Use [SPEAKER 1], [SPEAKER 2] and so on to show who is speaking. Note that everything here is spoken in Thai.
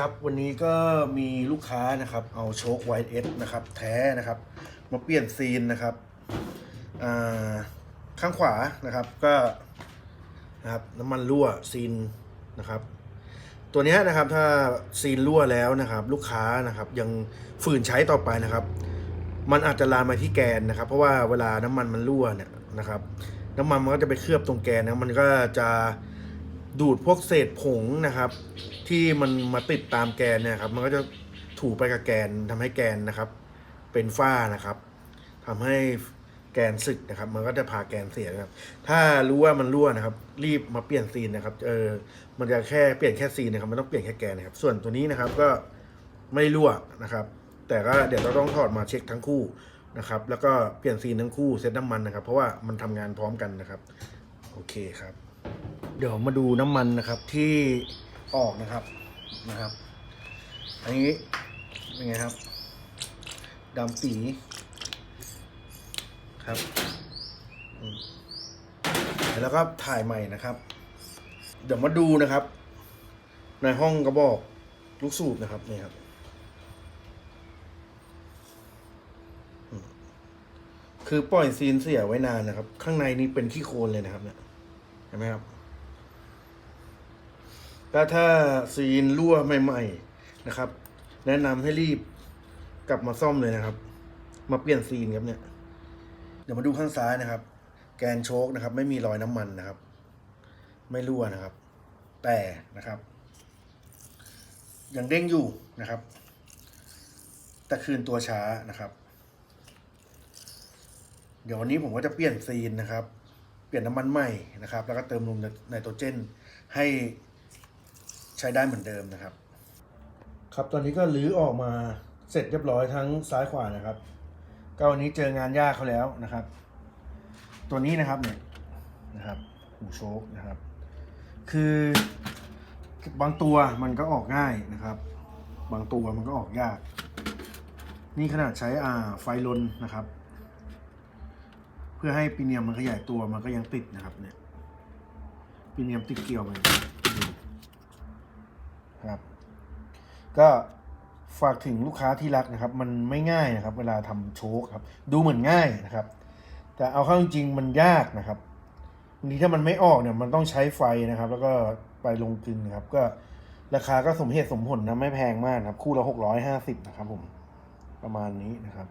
[SPEAKER 1] ครับวันนี้ก็มีลูกค้านะครับ เอาโชคไวท์เอสนะครับ แท้นะครับ มาเปลี่ยนซีนนะครับข้างขวานะครับก็นะครับน้ำมันรั่วซีนนะครับ ตัวนี้นะครับถ้าซีนรั่วแล้วนะครับ ลูกค้านะครับยังฝืนใช้ต่อไปนะครับ มันอาจจะลามมาที่แกนนะครับ เพราะว่าเวลาน้ำมันมันรั่วเนี่ยนะครับ น้ำมันมันก็จะไปเคลือบตรงแกนนะมันก็จะ ดูดพวกเศษผงนะครับ ที่มันมาติดตามแกนเนี่ยครับมันก็จะถูไปกับแกนทำให้แกนนะครับ เป็นฝ้านะครับทำให้แกนสึกนะครับ มันก็จะพาแกนเสียนะครับ ถ้ารู้ว่ามันรั่วนะครับ รีบมาเปลี่ยนซีนนะครับเออมันจะแค่เปลี่ยนแค่ซีนนะครับมันต้องเปลี่ยนแค่แกนนะครับ ส่วนตัวนี้นะครับก็ไม่รั่วนะครับ แต่ก็เดี๋ยวเราต้องถอดมาเช็คทั้งคู่นะครับ แล้วก็เปลี่ยนซีนทั้งคู่เซตน้ำมันนะครับ เพราะว่ามันทำงานพร้อมกันนะครับ โอเคครับ เดี๋ยวมาดูน้ำมันนะครับที่ออกนะครับนะครับ อันนี้เป็นไงครับดำปีครับแล้วก็ถ่ายใหม่นะครับ เดี๋ยวมาดูนะครับ ในห้องกระบอกลูกสูบนะครับนี่ครับคือปล่อยซีนเสียไว้นานนะครับ ข้างในนี่เป็นขี้โคลนเลยนะครับเนี่ยเห็นไหมครับ ก็ถ้าซีนรั่วใหม่ ๆนะครับ แนะนำให้รีบกลับมาซ่อมเลยนะครับ มาเปลี่ยนซีนครับเนี่ย เดี๋ยวมาดูข้างซ้ายนะครับ แกนโชคนะครับ ไม่มีรอยน้ำมันนะครับ ไม่รั่วนะครับ แต่นะครับ ยังเด้งอยู่นะครับ แต่คืนตัวช้านะครับ เดี๋ยววันนี้ผมก็จะเปลี่ยนซีนนะครับ เปลี่ยนน้ำมันใหม่นะครับ แล้วก็เติมลมไนโตรเจนให้ ใช้ได้เหมือนเดิมนะครับ ครับตอนนี้ก็รื้อออกมาเสร็จเรียบร้อยทั้งซ้ายขวานะครับ ก็วันนี้เจองานยากเขาแล้วนะครับ ตัวนี้นะครับเนี่ยนะครับหูโชคนะครับ คือบางตัวมันก็ออกง่ายนะครับ บางตัวมันก็ออกยาก นี่ขนาดใช้อ่าไฟลนนะครับ เพื่อให้ปีเนียมมันขยายตัวมันก็ยังติดนะครับเนี่ยปีเนียมติดเกลียวมัน ครับ ก็ฝากถึงลูกค้าที่รักนะครับ มันไม่ง่ายนะครับ เวลาทำโชคครับ ดูเหมือนง่ายนะครับ แต่เอาเข้าจริงมันยากนะครับบางทีถ้ามันไม่ออกเนี่ยมันต้องใช้ไฟนะครับ แล้วก็ไปลงกึงนะครับ ก็ราคาก็สมเหตุสมผลนะไม่แพงมากครับ คู่ละหกร้อยห้าสิบนะครับ ผมประมาณนี้นะครับ